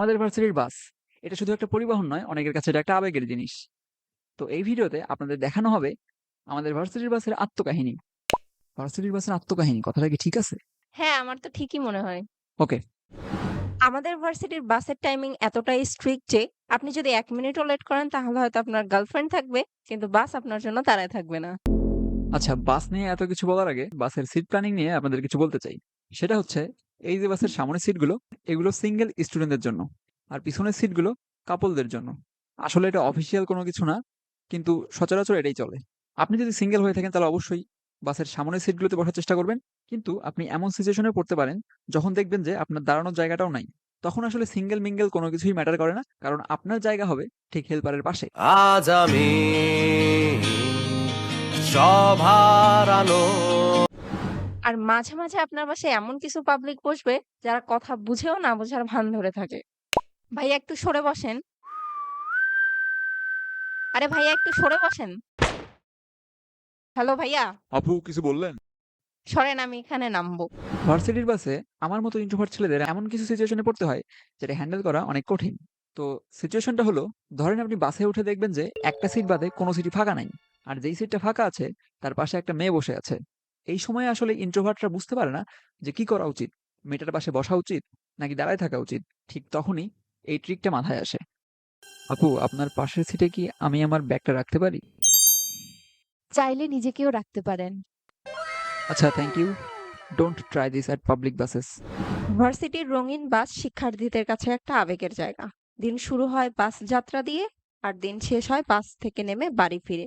আমাদের ভার্সিটির বাস এটা শুধু একটা পরিবহন নয় অনেকের কাছে এটা একটা আবেগের জিনিস। তো এই ভিডিওতে আপনাদের দেখানো হবে আমাদের ভার্সিটির বাসের আত্মকাহিনী। ভার্সিটির বাসের আত্মকাহিনী কথাটা কি ঠিক আছে? হ্যাঁ আমার তো ঠিকই মনে হয়। ওকে। আমাদের ভার্সিটির বাসের টাইমিং এতটাই স্ট্রিক্ট যে আপনি যদি এক মিনিটও লেট করেন তাহলে হয়তো আপনার গার্লফ্রেন্ড থাকবে কিন্তু বাস আপনার জন্য দাঁড়ায় থাকবে না। আচ্ছা বাস নিয়ে এত কিছু বলার আগে বাসের সিট প্ল্যানিং নিয়ে আপনাদের কিছু বলতে চাই। সেটা হচ্ছে এই যে বাসের সামনের সিটগুলো, এগুলো সিঙ্গেল স্টুডেন্টদের জন্য। আর পিছনের সিটগুলো কাপলদের জন্য। আসলে এটা অফিসিয়াল কোনো কিছু না, কিন্তু সচরাচর এটাই চলে। আপনি যদি সিঙ্গেল হয়ে থাকেন তাহলে অবশ্যই বাসের সামনের সিটগুলোতে বসার চেষ্টা করবেন। কিন্তু আপনি এমন সিচুয়েশনে পড়তে পারেন, যখন দেখবেন যে আপনার দাঁড়ানোর জায়গাটাও নাই। তখন আসলে সিঙ্গেল মিঙ্গেল কোনো কিছুই ম্যাটার করে না, কারণ আপনার জায়গা হবে ঠিক হেল্পারের পাশে। আজ আমি সবার আলো আর মাঝে মাঝে আপনার পাশে এমন কিছু পাবলিক বসবে যারা কথা বুঝেও না বোঝার ভান ধরে থাকে। ভাইয়া একটু সরে বসেন। আরে ভাইয়া একটু সরে বসেন। হ্যালো ভাইয়া? আপু কিছু বললেন? সরেন আমি এখানে নামবো। ভার্সিটির বাসে আমার মতো ইন্ট্রোভার্ট ছেলেদের এমন কিছু সিচুয়েশনে পড়তে হয় যেটা হ্যান্ডেল করা অনেক কঠিন। তো সিচুয়েশনটা হলো ধরেন আপনি বাসে উঠে দেখবেন যে একটা সিট বাদে কোনো সিটই ফাঁকা নাই। আর যেই সিটটা ফাঁকা আছে তার পাশে একটা মেয়ে বসে আছে। এই সময় আসলে ইন্ট্রোভার্টরা বুঝতে পারে না যে কি করা উচিত? মেয়েটার পাশে বসা উচিত নাকি দাঁড়ায় থাকা উচিত? ঠিক তখনই এই ট্রিকটা মাথায় আসে। আপু আপনার পাশের সিটে কি আমি আমার ব্যাগটা রাখতে পারি? চাইলে নিজেকেও রাখতে পারেন। আচ্ছা thank you don't try this at public buses ভার্সিটির রঙিন বাস শিক্ষার্থীদের কাছে একটা আবেগের জায়গা। দিন শুরু হয় বাস যাত্রা দিয়ে আর দিন শেষ হয় বাস থেকে নেমে বাড়ি ফিরে।